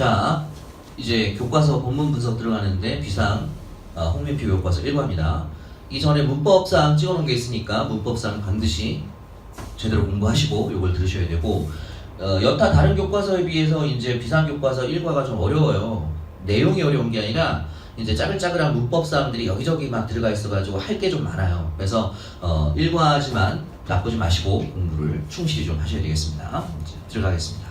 자, 이제 교과서 본문 분석 들어가는데 비상 어, 홍민표 교과서 1과입니다. 이전에 문법상 찍어놓은 게 있으니까 문법상 반드시 제대로 공부하시고 이걸 들으셔야 되고 어, 여타 다른 교과서에 비해서 이제 비상 교과서 1과가 좀 어려워요. 내용이 어려운 게 아니라 이제 짜글짜글한 문법 사항들이 여기저기 막 들어가 있어가지고 할 게 좀 많아요. 그래서 어, 1과지만 나쁘지 마시고 공부를 충실히 좀 하셔야 되겠습니다. 들어가겠습니다.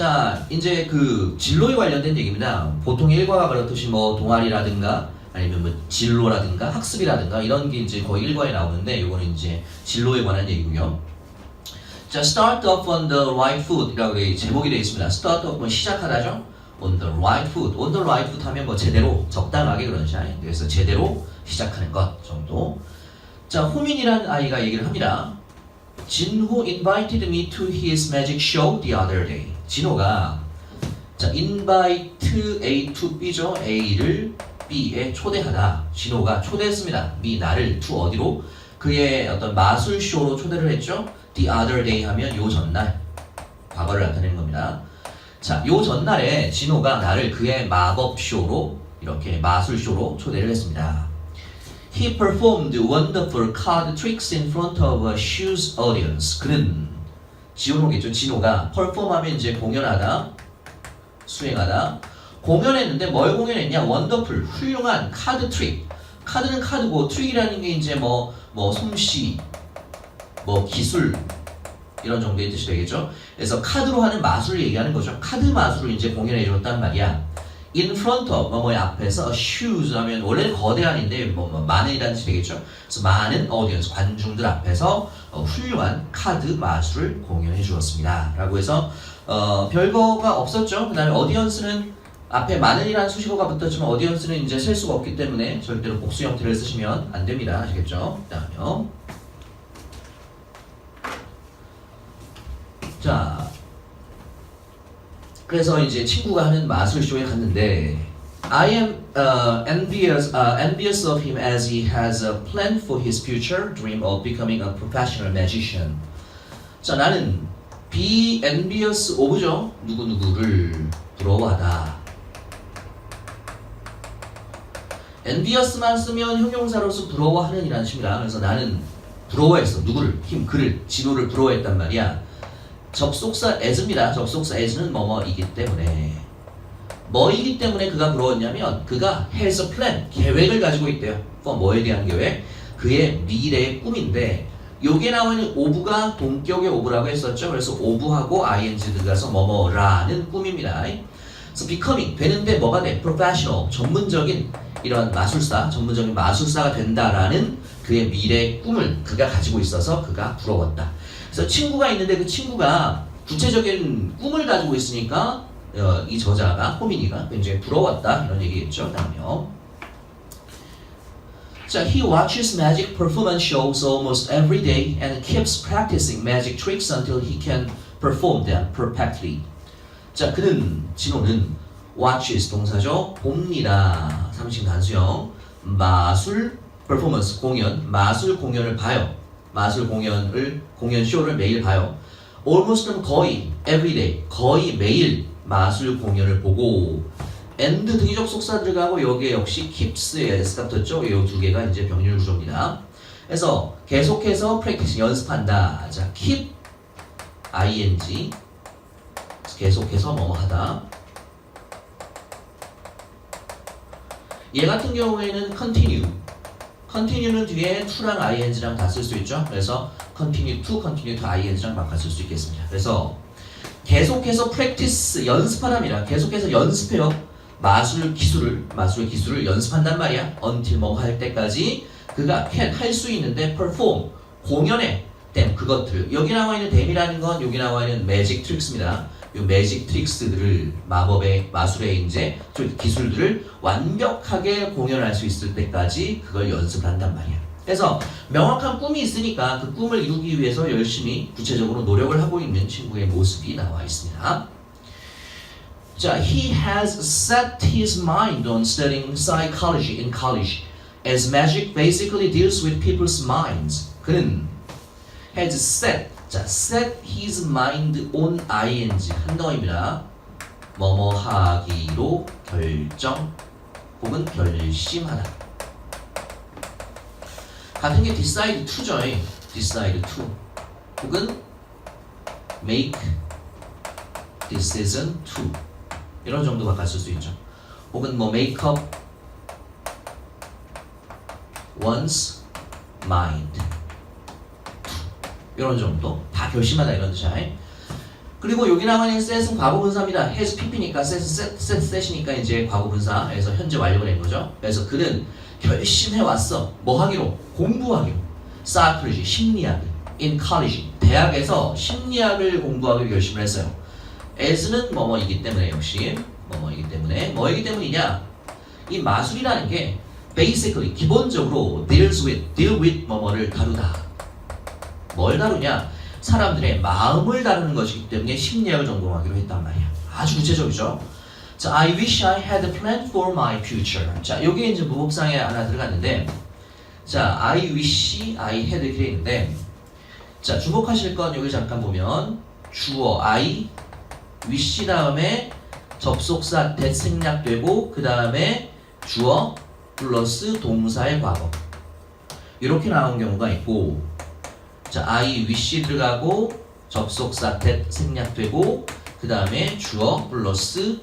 자, 이제 그 진로에 관련된 얘기입니다. 보통 1과가 그렇듯이 뭐 동아리라든가 아니면 뭐 진로라든가 학습이라든가 이런 게 이제 거의 1과에 나오는데 이거는 이제 진로에 관한 얘기고요. 자, start off on the right foot이라고 돼- 제목이 되어 있습니다. start off은 시작하다죠. on the right foot. on the right foot 하면 뭐 제대로 적당하게 그런 샤이. 그래서 제대로 시작하는 것 정도. 자, 호민이라는 아이가 얘기를 합니다. 진호 invited me to his magic show the other day. 진호가 자, invite A to B죠. A를 B에 초대하다. 진호가 초대했습니다. me 나를 to 어디로? 그의 어떤 마술 쇼로 초대를 했죠. The other day 하면 요 전날 과거를 나타내는 겁니다. 자, 요 전날에 진호가 나를 그의 마법 쇼로 이렇게 마술 쇼로 초대를 했습니다. He performed wonderful card tricks in front of a huge audience. 그는 지호노겠죠. 진호가 perform하면 이제 공연하다, 수행하다. 공연했는데 뭘 공연했냐? 원더풀, 훌륭한 카드 트릭. 카드는 카드고 트릭이라는 게 이제 뭐 뭐 솜씨, 뭐 기술 이런 정도의 뜻이 되겠죠. 그래서 카드로 하는 마술을 얘기하는 거죠. 카드 마술을 이제 공연해 줬단 말이야. In front of 뭐뭐의 앞에서 a huge 하면 원래는 거대한인데 뭐, 뭐 많은이라는 뜻이 되겠죠. 그래서 많은 audience 관중들 앞에서 어, 훌륭한 카드 마술을 공연해 주었습니다. 라고 해서 어, 별거가 없었죠. 그 다음에 어디언스는 앞에 많은이라는 수식어가 붙었지만 어디언스는 이제 셀 수가 없기 때문에 절대로 복수 형태를 쓰시면 안 됩니다. 아시겠죠? 그 다음에요. 자, 그래서 이제 친구가 하는 마술쇼에 갔는데 I am uh, envious, uh, envious of him as he has a plan for his future dream of becoming a professional magician. 자, 나는 be envious of죠. 누구누구를 부러워하다. envious만 쓰면 형용사로서 부러워하는 이라는 뜻입니다. 그래서 나는 부러워했어. 누구를? 힘, 그를, 진호를 부러워했단 말이야. 접속사 as입니다. 접속사 as는 뭐뭐이기 때문에 뭐이기 때문에 그가 부러웠냐면 그가 has a plan 계획을 가지고 있대요. for 뭐에 대한 계획? 그의 미래의 꿈인데 요게 나오는 오브가 동격의 오브라고 했었죠. 그래서 오브하고 ing 들어가서 뭐뭐라는 꿈입니다. 그래서 becoming 되는데 뭐가 돼? professional 전문적인 이런 마술사, 전문적인 마술사가 된다라는 그의 미래의 꿈을 그가 가지고 있어서 그가 부러웠다. 그래서 친구가 있는데 그 친구가 구체적인 꿈을 가지고 있으니까 어, 이 저자가 호민이가 굉장히 부러웠다 이런 얘기겠죠. 다음요. 자, he watches magic performance shows almost every day and keeps practicing magic tricks until he can perform them perfectly. 자, 그는 진호는 watches 동사죠. 봅니다. 삼식 단수형 마술 performance 공연 마술 공연을 봐요. 마술 공연을 공연 쇼를 매일 봐요. almost는 거의 everyday 거의 매일 마술 공연을 보고 and 등이 접속사 들어가고 여기에 역시 keeps의 s가 붙었죠. 이 두 개가 이제 병렬 구조입니다. 그래서 계속해서 practice 연습한다. 자, keep ing 계속해서 뭐뭐 하다. 얘 같은 경우에는 continue continue는 뒤에 to랑 ing랑 다 쓸 수 있죠. 그래서 continue to, continue to ing랑 바꿔 쓸 수 있겠습니다. 그래서 계속해서 practice 연습하랍니다. 계속해서 연습해요. 마술 기술을 마술 기술을 연습한단 말이야. until 뭐할 때까지 그가 할 수 있는데 perform 공연에 댐 그것들 여기 나와 있는 댐이라는 건 여기 나와 있는 매직 트릭스입니다. 이 매직 트릭스들을 마법의 마술의 좀 기술들을 완벽하게 공연할 수 있을 때까지 그걸 연습을 한단 말이야. 그래서 명확한 꿈이 있으니까 그 꿈을 이루기 위해서 열심히 구체적으로 노력을 하고 있는 친구의 모습이 나와 있습니다. 자, he has set his mind on studying psychology in college, as magic basically deals with people's minds. 그는 has set, 자, set his mind on ing 한 덩어리입니다. 뭐뭐 하기로 결정 혹은 결심하다. 같은 게 decide to죠. decide to 혹은 make decision to 이런 정도가 갔을 수 있죠. 혹은 뭐 make up one's mind 이런 정도 다 결심하다 이런 뜻이야. 그리고 여기 있는 set은 과거 분사입니다. has pp니까 set, set, set, set이니까 이제 과거 분사에서 현재 완료가 된 거죠. 그래서 그는 결심해 왔어. 뭐 하기로? 공부하기로. psychology 심리학을 in college 대학에서 심리학을 공부하기로 결심을 했어요. as는 뭐뭐이기 때문에 역시 뭐뭐이기 때문에 뭐이기 때문이냐? 이 마술이라는 게 basically 기본적으로 deals with deal with 뭐뭐를 다루다. 뭘 다루냐? 사람들의 마음을 다루는 것이기 때문에 심리학을 전공하기로 했단 말이야. 아주 구체적이죠. 자, I wish I had a plan for my future. 자, 여기에 이제 무법상에 하나 들어갔는데, 자, I wish I had 이렇게 있는데, 자, 주목하실 건 여기 잠깐 보면 주어 I wish 다음에 접속사 that 생략되고 그 다음에 주어 플러스 동사의 과거 이렇게 나온 경우가 있고 자, I wish 들어가고 접속사 that 생략되고 그 다음에 주어 플러스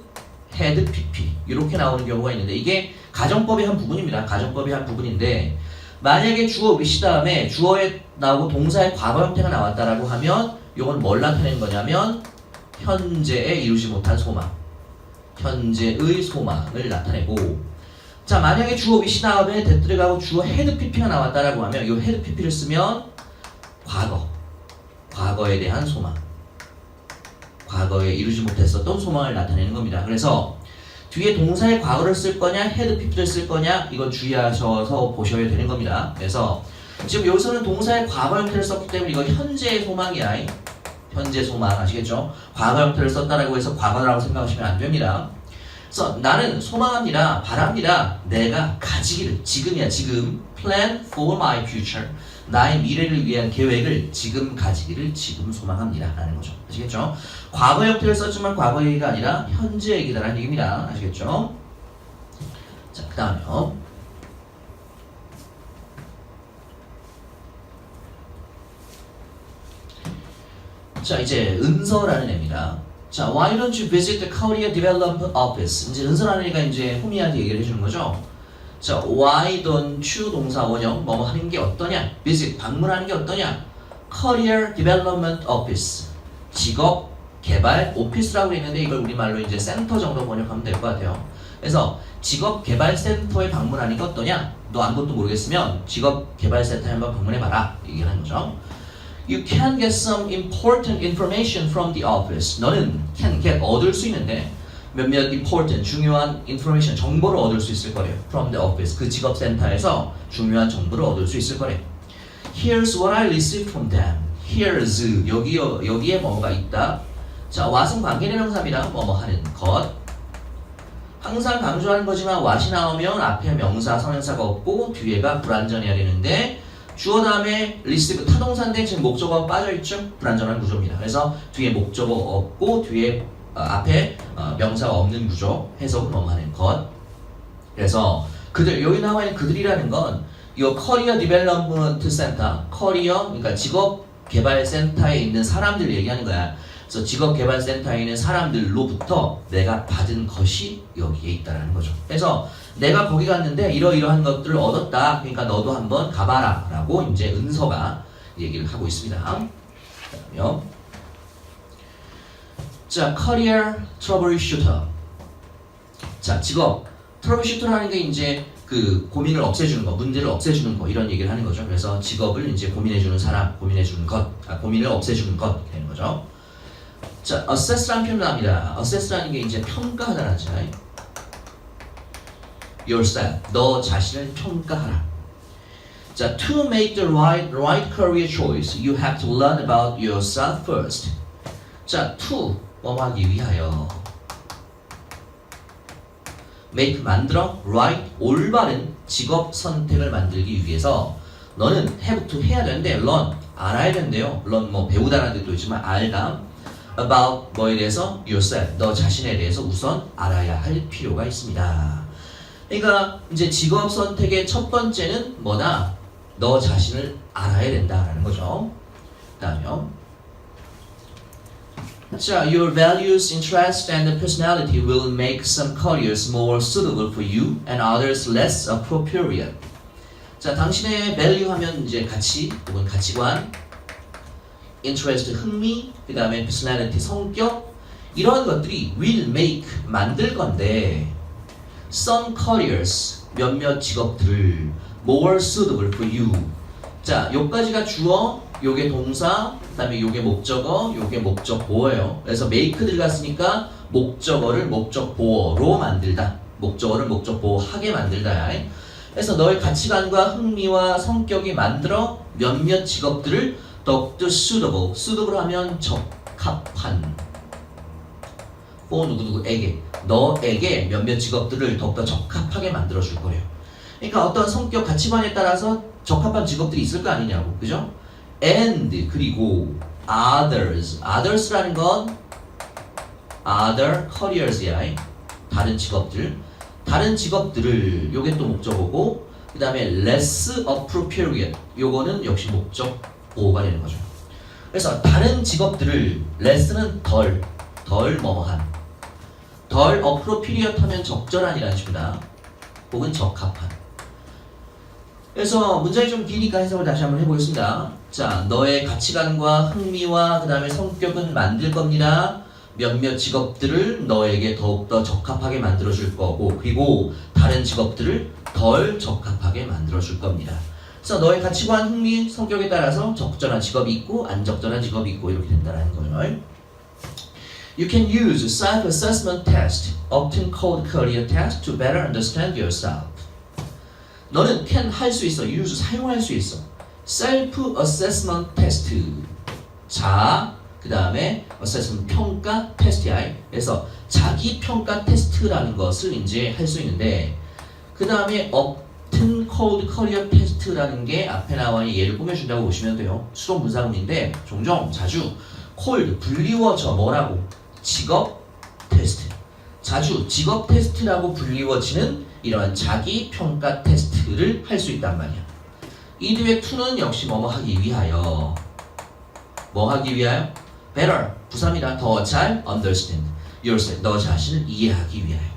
had pp. 이렇게 나오는 경우가 있는데 이게 가정법의 한 부분입니다. 가정법의 한 부분인데 만약에 주어 wish 다음에 주어에 나오고 동사의 과거 형태가 나왔다라고 하면 이건 뭘 나타내는 거냐면 현재에 이루지 못한 소망. 현재의 소망을 나타내고. 자 만약에 주어 wish 다음에 that 들어가고 주어 had pp가 나왔다라고 하면 이 had pp를 쓰면 과거, 과거에 대한 소망, 과거에 이루지 못했었던 소망을 나타내는 겁니다. 그래서 뒤에 동사의 과거를 쓸 거냐, had pp를 쓸 거냐, 이건 주의하셔서 보셔야 되는 겁니다. 그래서 지금 여기서는 동사의 과거 형태를 썼기 때문에 이거 현재의 소망이야. 현재 소망 아시겠죠? 과거 형태를 썼다라고 해서 과거라고 생각하시면 안 됩니다. 그래서 나는 소망합니다, 바랍니다. 내가 가지기를 지금이야 지금 plan for my future 나의 미래를 위한 계획을 지금 가지기를 지금 소망합니다. 라는 거죠. 아시겠죠? 과거 형태를 썼지만 과거 얘기가 아니라 현재 얘기다라는 얘기입니다. 아시겠죠? 자, 그 다음에요. 자, 이제 은서라는 애입니다. 자, why don't you visit the Korea Development Office? 이제 은서라는 애가 이제 호미한테 얘기를 해주는 거죠. 자, why don't you 동사 원형 뭐뭐 하는 게 어떠냐? visit 방문하는 게 어떠냐? Career Development Office 직업 개발 오피스라고 있는데 이걸 우리말로 이제 센터 정도 번역하면 될 것 같아요. 그래서 직업 개발 센터에 방문하는 게 어떠냐? 너 아무것도 모르겠으면 직업 개발 센터에 한번 방문해 봐라. 얘기하는 거죠. You can get some important information from the office. 너는 can get 얻을 수 있는데 몇몇 important 중요한 information 정보를 얻을 수 있을 거래요. From the office 그 직업 센터에서 중요한 정보를 얻을 수 있을 거래요. Here's what I received from them. Here's 여기 여기에 뭐가 있다. 자, what은 관계대명사입니다. 뭐뭐 하는 것. 항상 강조하는 거지만 what이 나오면 앞에 명사, 성형사가 없고 뒤에가 불완전해야 되는데 주어 다음에 receive 타동사인데 지금 목적어가 빠져있죠? 불완전한 구조입니다. 그래서 뒤에 목적어 없고 뒤에 어, 앞에 어, 명사가 없는 구조 해석은 뭐하는 것. 그래서 그들 여기 나와 있는 그들이라는 건 이 커리어 디벨롭먼트 센터, 커리어 그러니까 직업 개발 센터에 있는 사람들 얘기하는 거야. 그래서 직업 개발 센터에 있는 사람들로부터 내가 받은 것이 여기에 있다라는 거죠. 그래서 내가 거기 갔는데 이러이러한 것들을 얻었다. 그러니까 너도 한번 가봐라라고 이제 은서가 얘기를 하고 있습니다. 그다음요. 자, 커리어 트러블 슈터. 자, 직업 트러블 슈터라는 게 이제 그 고민을 없애주는 거, 문제를 없애주는 거 이런 얘기를 하는 거죠. 그래서 직업을 이제 고민해주는 사람, 고민해주는 것, 아, 고민을 없애주는 것 되는 거죠. 자, assess라는 표현 나옵니다. assess라는 게 이제 평가하다라는 잖아요. yourself, 너 자신을 평가하라. 자, to make the right right career choice, you have to learn about yourself first. 자, to 뭐 하기 위하여 make 만들어 right 올바른 직업 선택을 만들기 위해서 너는 have to 해야 되는데 learn 알아야 된대요. learn 뭐 배우다라는 뜻도 있지만 알다. about 뭐에 대해서 yourself 너 자신에 대해서 우선 알아야 할 필요가 있습니다. 그러니까 이제 직업 선택의 첫 번째는 뭐다? 너 자신을 알아야 된다라는 거죠. 그다음요. 자, your values, interests, and personality will make some careers more suitable for you and others less appropriate. 자, 당신의 value 하면 이제 가치 혹은 가치관, interest 흥미, 그 다음에 personality 성격 이런 것들이 will make 만들 건데 some careers 몇몇 직업들을 more suitable for you. 자, 요까지가 주어, 요게 동사, 그다음에 요게 목적어, 요게 목적 보어예요. 그래서 make 들어갔으니까 목적어를 목적 보어로 만들다. 목적어를 목적 보어하게 만들다. 그래서 너의 가치관과 흥미와 성격이 만들어 몇몇 직업들을 더욱더 suitable, 하면 적합한 for 누구누구에게 너에게 몇몇 직업들을 더욱더 적합하게 만들어 줄 거예요. 그러니까 어떤 성격 가치관에 따라서 적합한 직업들이 있을 거 아니냐고, 그죠? And 그리고 others, others라는 건 other careers야. 다른 직업들, 다른 직업들을 요게 또 목적어고, 그 다음에 less appropriate, 요거는 역시 목적 보호가 되는 거죠. 그래서 다른 직업들을 less는 덜, 덜 뭐뭐한, 덜 appropriate 하면 적절한이라는 뜻입니다. 혹은 적합한. 그래서 문장이 좀 기니까 해석을 다시 한번 해보겠습니다. 자, 너의 가치관과 흥미와 그 다음에 성격은 만들 겁니다. 몇몇 직업들을 너에게 더욱더 적합하게 만들어 줄 거고, 그리고 다른 직업들을 덜 적합하게 만들어 줄 겁니다. 그래서 너의 가치관, 흥미, 성격에 따라서 적절한 직업이 있고, 안 적절한 직업이 있고, 이렇게 된다는 거예요. You can use self-assessment test, often called career test, to better understand yourself. 너는 can 할 수 있어, use 사용할 수 있어. Self assessment test. 자, 그 다음에 assessment 평가 테스트야. 그래서 자기 평가 테스트라는 것을 이제 할 수 있는데, 그 다음에 often called career test라는 게 앞에 나와 있는 예를 꾸며준다고 보시면 돼요. 수동 분사문인데 종종 자주 called 불리워져 뭐라고 직업 테스트. 자주 직업 테스트라고 불리워지는 이러한 자기 평가 테스트를 할 수 있단 말이야. 이 뒤에 to는 역시 뭐뭐 하기 위하여 뭐 하기 위하여 better 부사입니다. 더 잘 understand yourself 너 자신을 이해하기 위하여.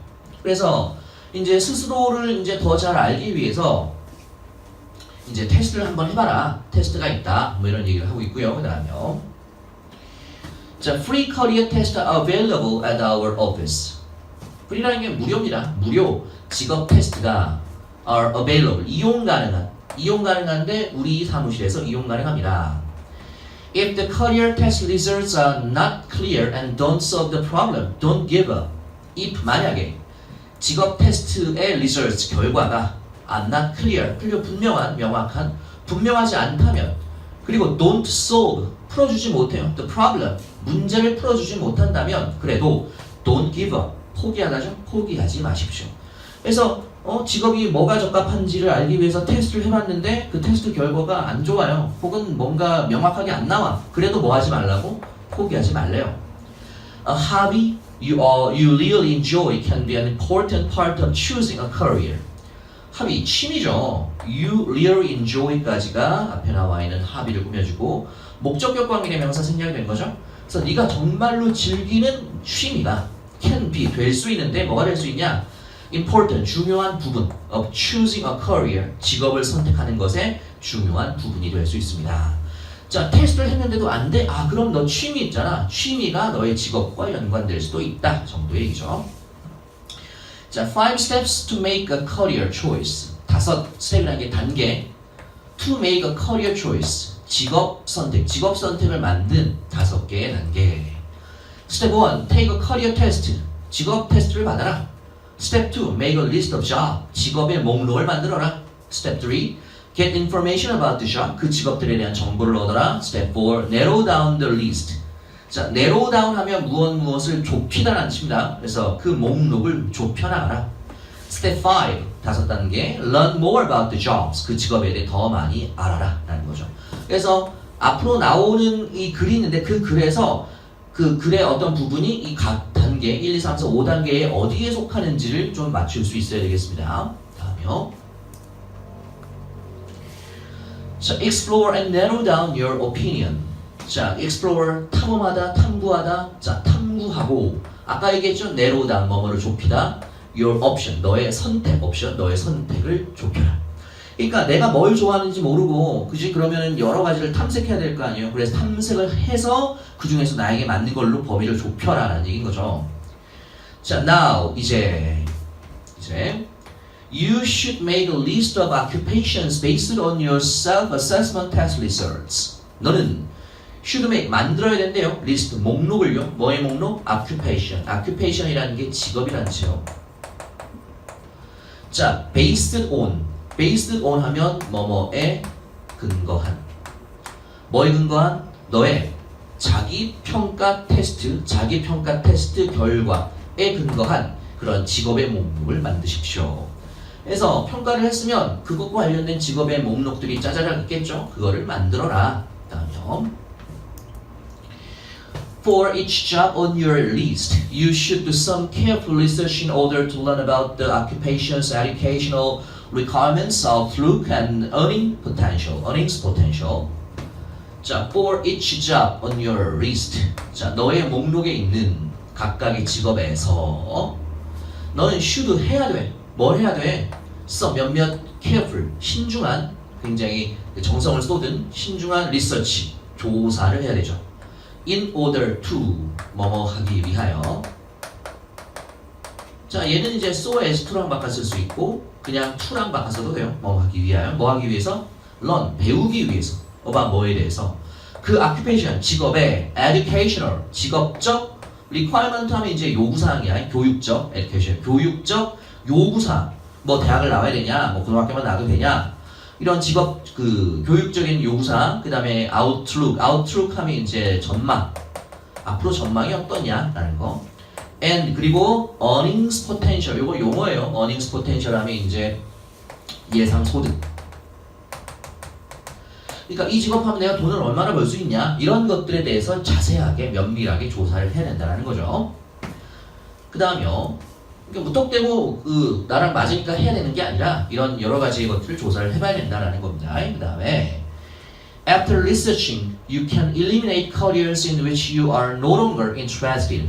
그래서 이제 스스로를 이제 더 잘 알기 위해서 이제 테스트를 한번 해봐라. 테스트가 있다. 뭐 이런 얘기를 하고 있고요. 그 다음에요. 자, free career test available at our office. 프리라는 게 무료입니다. 무료 직업 테스트가 are available 이용 가능한 이용 가능한데 우리 사무실에서 이용 가능합니다. If the career test results are not clear and don't solve the problem, don't give up. if 만약에 직업 테스트의 results 결과가 are not clear, clear 분명한, 명확한, 분명하지 않다면 그리고 don't solve 풀어주지 못해요. The problem 문제를 풀어주지 못한다면 그래도 don't give up 포기하다죠. 포기하지 마십시오. 그래서 어, 직업이 뭐가 적합한지를 알기 위해서 테스트를 해봤는데 그 테스트 결과가 안 좋아요. 혹은 뭔가 명확하게 안 나와. 그래도 뭐 하지 말라고? 포기하지 말래요. A hobby you, uh, you really enjoy can be an important part of choosing a career. 합의 취미죠. You really enjoy까지가 앞에 나와 있는 합의를 꾸며주고 목적격 관계의 명사 생략이 된 거죠. 그래서 네가 정말로 즐기는 취미가 can be 될 수 있는데 뭐가 될 수 있냐? Important 중요한 부분 of choosing a career 직업을 선택하는 것에 중요한 부분이 될 수 있습니다. 자 테스트를 했는데도 안 돼? 아 그럼 너 취미 있잖아. 취미가 너의 직업과 연관될 수도 있다 정도의 얘기죠. 자 five steps to make a career choice 다섯 스텝이라는 게 단계 to make a career choice 직업 선택 직업 선택을 만든 다섯 개의 단계. 스텝 1 take a career test 직업 테스트를 받아라. 스텝 2 make a list of job 직업의 목록을 만들어라. 스텝 3 get information about the job 그 직업들에 대한 정보를 얻어라. 스텝 4 narrow down the list 자 narrow down 하면 무엇 무엇을 좁히다라는 뜻입니다. 그래서 그 목록을 좁혀 나가라. 스텝 5 다섯 단계 learn more about the jobs 그 직업에 대해 더 많이 알아라 라는 거죠. 그래서 앞으로 나오는 이 글이 있는데 그 글에서 그 글의 어떤 부분이 이 각 단계 1, 2, 3, 4, 5단계에 어디에 속하는지를 좀 맞출 수 있어야 되겠습니다. 다음이요. 자, explore and narrow down your opinion. 자, explore 탐험하다, 탐구하다. 자, 탐구하고 아까 얘기했죠. narrow down 뭐뭐를 좁히다. your option 너의 선택 option 너의 선택을 좁혀라. 그러니까 내가 뭘 좋아하는지 모르고 그지 그러면은 여러 가지를 탐색해야 될 거 아니에요. 그래서 탐색을 해서 그 중에서 나에게 맞는 걸로 범위를 좁혀라라는 얘기인 거죠. 자, now 이제 이제 You should make a list of occupations based on your self-assessment test results. 너는 should make 만들어야 된대요. 리스트 목록을요. 뭐의 목록? occupation. occupation이라는 게 직업이라는 뜻이에요. 자, based on. Based on 하면 뭐뭐에 근거한. 뭐에 근거한? 너의 자기 평가 테스트, 자기 평가 테스트 결과에 근거한 그런 직업의 목록을 만드십시오. 그래서 평가를 했으면 그것과 관련된 직업의 목록들이 짜자작 있겠죠. 그거를 만들어라. 다음요. For each job on your list, you should do some careful research in order to learn about the occupation's educational requirements, outlook, and earning potential. earnings potential. 자, for each job on your list. 자, 너의 목록에 있는 각각의 직업에서 너는 should 해야 돼. 뭘 해야 돼? 써 몇몇 careful 신중한 굉장히 정성을 쏟은 신중한 리서치 조사를 해야 되죠. In order to 뭐뭐 하기 위하여. 자 얘는 이제 so에서 to랑 바꿨을 수 있고 그냥 to랑 바꿔서도 돼요. 뭐 하기 위하여? 뭐 하기 위해서? learn 배우기 위해서. about 뭐에 대해서. 그 occupation 직업의 educational 직업적 requirement 하면 이제 요구사항이야. 교육적 education. 교육적 요구사항. 뭐 대학을 나와야 되냐? 뭐 고등학교만 나와도 되냐? 이런 직업 그 교육적인 요구사항. 그 다음에 outlook. outlook 하면 이제 전망. 앞으로 전망이 어떠냐라는 거 and 그리고 earnings potential 요거 용어예요 earnings potential 하면 이제 예상 소득 그러니까 이 직업하면 내가 돈을 얼마나 벌 수 있냐 이런 것들에 대해서 자세하게 면밀하게 조사를 해야 된다는 거죠. 그 다음요. 그러니까 무턱대고 그 나랑 맞으니까 해야 되는 게 아니라 이런 여러 가지 것들을 조사를 해봐야 된다는 겁니다. 그 다음에 After researching, you can eliminate careers in which you are no longer interested.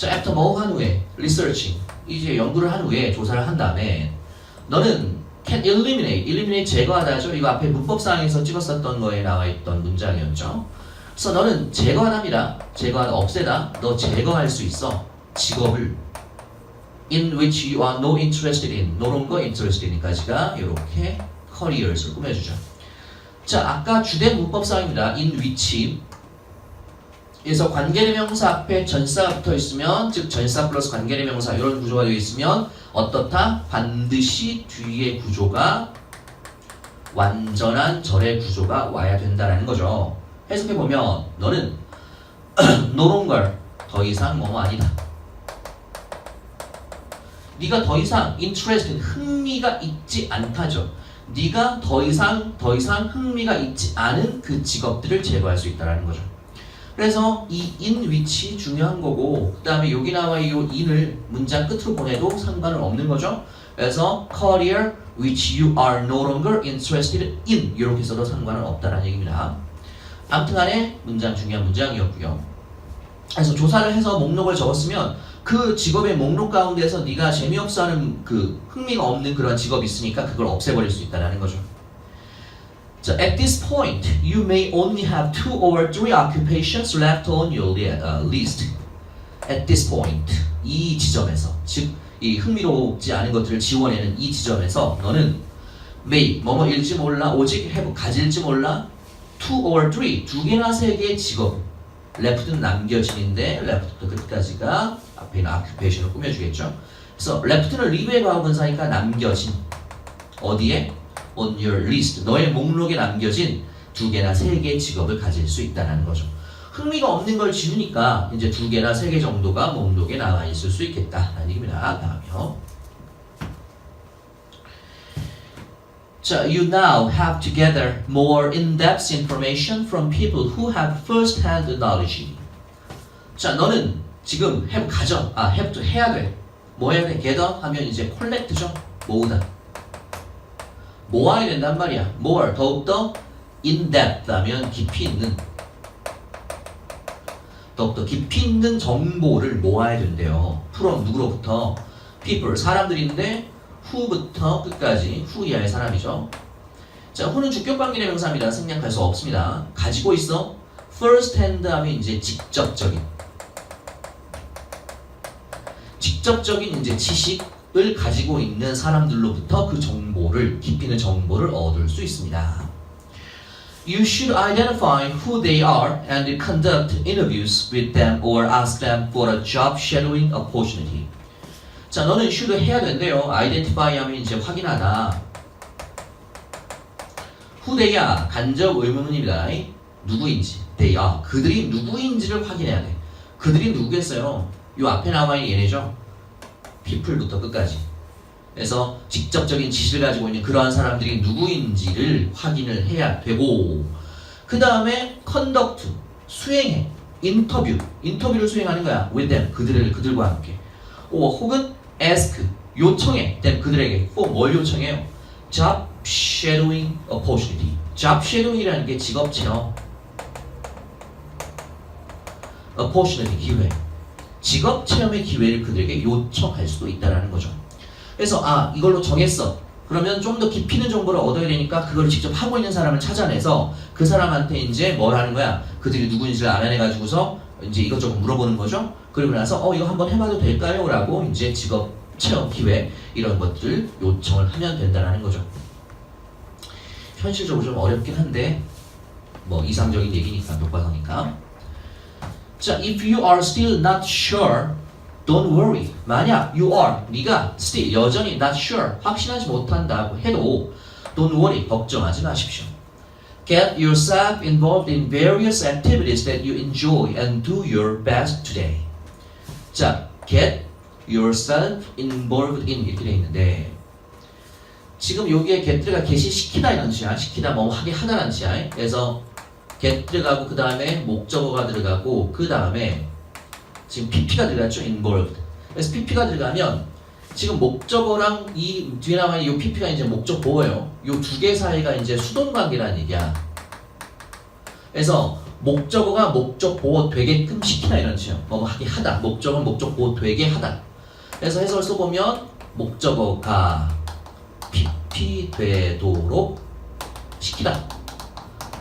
자, after 뭐한 후에 researching 이제 연구를 한 후에 조사를 한 다음에 너는 can eliminate, eliminate 제거하다죠. 이거 앞에 문법상에서 찍었었던 거에 나와 있던 문장이었죠. 그래서 너는 제거하답니다. 제거하다, 없애다. 너 제거할 수 있어. 직업을 in which you are no interested in, no longer interested in까지가 이렇게 careers를 꾸며주죠. 자, 아까 주된 문법상입니다. in which 에서 관계대명사 앞에 전사가 붙어 있으면 즉 전사 플러스 관계대명사 이런 구조가 되어 있으면 어떻다? 반드시 뒤에 구조가 완전한 절의 구조가 와야 된다라는 거죠. 해석해 보면 너는 no longer 더 이상 뭐 아니다. 네가 더 이상 interested 흥미가 있지 않다죠. 네가 더 이상 더 이상 흥미가 있지 않은 그 직업들을 제거할 수 있다라는 거죠. 그래서 이 in 위치 중요한 거고 그 다음에 여기 나와 이 in을 문장 끝으로 보내도 상관은 없는 거죠. 그래서 career which you are no longer interested in 이렇게 써도 상관은 없다라는 얘기입니다. 아무튼 간에 문장 중요한 문장이었고요. 그래서 조사를 해서 목록을 적었으면 그 직업의 목록 가운데서 네가 재미없어 하는 그 흥미가 없는 그런 직업이 있으니까 그걸 없애버릴 수 있다는 거죠. 자, at this point, you may only have two or three occupations left on your li- uh, list. At this point, 이 지점에서, 즉, 이 흥미롭지 않은 것들을 지원하는 이 지점에서 너는 may, 뭐뭐일지 몰라, 오직 have, 가질지 몰라, two or three, 두 개나 세 개의 직업. left는 남겨진인데, left부터 끝까지가 앞에 있는 occupation을 꾸며주겠죠. 그래서 left는 leave의 과거분사니까 남겨진. 어디에? On your list 너의 목록에 남겨진 두 개나 세 개의 직업을 가질 수 있다는 거죠. 흥미가 없는 걸 지우니까 이제 두 개나 세 개 정도가 목록에 나와 있을 수 있겠다라는 얘기입니다. 다음이요. 자, you now have to gather more in-depth information from people who have first-hand knowledge. 자, 너는 지금 have 가져. 아, have 해야 돼. 뭐 해야 돼? gather 하면 이제 collect죠. 모으다. 모아야 된단 말이야. more 더욱더 in depth 하면 깊이 있는 더욱더 깊이 있는 정보를 모아야 된대요. from 누구로부터? people 사람들인데 who부터 끝까지 who 이하의 사람이죠. 자, who는 주격 관계 명사입니다. 생략할 수 없습니다. 가지고 있어. first hand 하면 이제 직접적인 직접적인 이제 지식 을 가지고 있는 사람들로부터 그 정보를 깊이 있는 정보를 얻을 수 있습니다. You should identify who they are and conduct interviews with them or ask them for a job shadowing opportunity. 자, 너는 should 해야 된대요. identify 하면 이제 확인하다. who they are 간접 의문문입니다. 누구인지 they are 그들이 누구인지를 확인해야 돼. 그들이 누구겠어요? 요 앞에 나와 있는 얘네죠. People부터 끝까지. 그래서 직접적인 지식을 가지고 있는 그러한 사람들이 누구인지를 확인을 해야 되고 그 다음에 conduct 수행해 인터뷰 인터뷰를 수행하는 거야 with them 그들을 그들과 함께. 오 혹은 ask 요청해 them 그들에게. for 뭘 요청해요? job shadowing opportunity. job shadowing이라는 게 직업 체험. opportunity 기회 직업 체험의 기회를 그들에게 요청할 수도 있다라는 거죠. 그래서 아 이걸로 정했어. 그러면 좀 더 깊이 있는 정보를 얻어야 되니까 그걸 직접 하고 있는 사람을 찾아내서 그 사람한테 이제 뭘 하는 거야? 그들이 누구인지를 알아내 가지고서 이제 이것저것 물어보는 거죠. 그리고 나서 어 이거 한번 해봐도 될까요? 라고 이제 직업 체험 기회 이런 것들 요청을 하면 된다는 거죠. 현실적으로 좀 어렵긴 한데 뭐 이상적인 얘기니까 교과서니까. 자, if you are still not sure, don't worry. 만약 you are, 네가 still 여전히 not sure, 확신하지 못한다고 해도 don't worry, 걱정하지 마십시오. Get yourself involved in various activities that you enjoy and do your best today. 자, get yourself involved in 이렇게 돼 있는데 지금 여기에 get가 get이 시키다 이런 뜻이야. 시키다 뭐 하게 하다라는 뜻이야. 그래서 get 들어가고 그 다음에 목적어가 들어가고 그 다음에 지금 pp가 들어갔죠? involved 그래서 pp가 들어가면 지금 목적어랑 이 뒤에 나와 있는 이 pp가 이제 목적 보어요. 이 두 개 사이가 이제 수동 관계라는 얘기야. 그래서 목적어가 목적 보호 되게끔 시키다 이런 뜻이에요. 뭐 하게 하다. 목적은 목적 보호 되게 하다. 그래서 해석을 써보면 목적어가 pp 되도록 시키다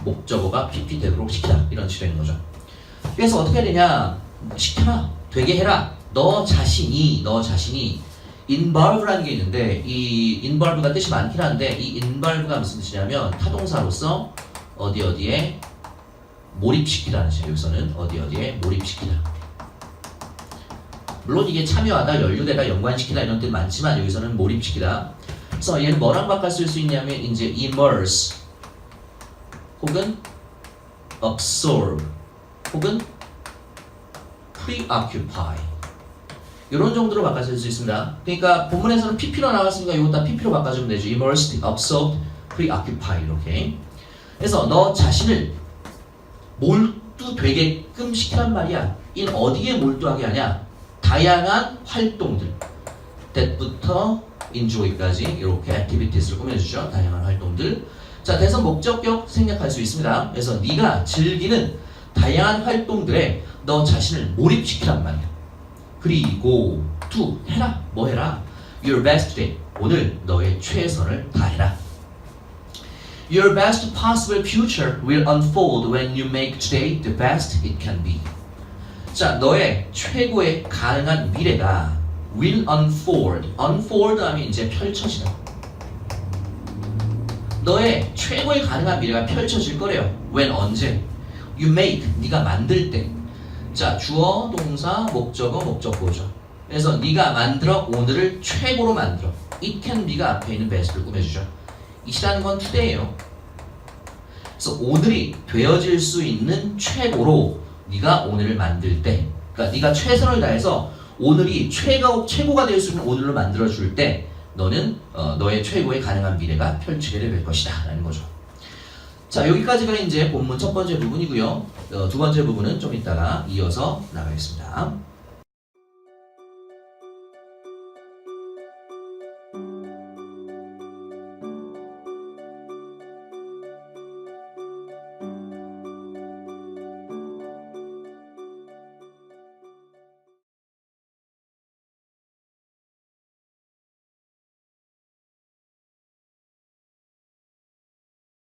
목적어가 PP 되도록 시키다 이런 식이 되는 거죠. 그래서 어떻게 해야 되냐? 시켜라, 되게 해라. 너 자신이 너 자신이 involve라는 게 있는데 이 involve가 뜻이 많긴 한데 이 involve가 무슨 뜻이냐면 타동사로서 어디 어디에 몰입시키다는 뜻이에요. 여기서는 어디 어디에 몰입시키다. 물론 이게 참여하다, 연루되다, 연관시키다 이런 뜻 많지만 여기서는 몰입시키다. 그래서 얘는 뭐랑 바꿔 쓸 수 있냐면 이제 immerse 혹은 absorb 혹은 preoccupy 이런 정도로 바꿔줄 수 있습니다. 그러니까 본문에서는 PP로 나왔으니까 이거 다 PP로 바꿔주면 되죠. immersed, absorbed, preoccupy 이렇게. 그래서 너 자신을 몰두되게끔 시키란 말이야. 인 어디에 몰두하게 하냐? 다양한 활동들. that부터 enjoy까지 이렇게 activities를 꾸며주죠. 다양한 활동들. 자, 대선 목적격 생략할 수 있습니다. 그래서 네가 즐기는 다양한 활동들에 너 자신을 몰입시키란 말이야. 그리고 to 해라. 뭐 해라? Your best day. 오늘 너의 최선을 다해라. Your best possible future will unfold when you make today the best it can be. 자, 너의 최고의 가능한 미래가 will unfold. unfold 하면 이제 펼쳐지다. 너의 최고의 가능한 미래가 펼쳐질 거래요. when 언제? You make 네가 만들 때. 자 주어 동사 목적어 목적보죠. 그래서 네가 만들어 오늘을 최고로 만들어. It can be가 앞에 있는 best를 꾸며주죠. 이시라는 건 today예요. 그래서 오늘이 되어질 수 있는 최고로 네가 오늘을 만들 때, 그러니까 네가 최선을 다해서 오늘이 최고 최고가 될 수 있는 오늘을 만들어 줄 때. 너는 어, 너의 최고의 가능한 미래가 펼치게 될 것이다 라는 거죠. 자, 여기까지가 이제 본문 첫 번째 부분이고요. 어, 두 번째 부분은 좀 이따가 이어서 나가겠습니다.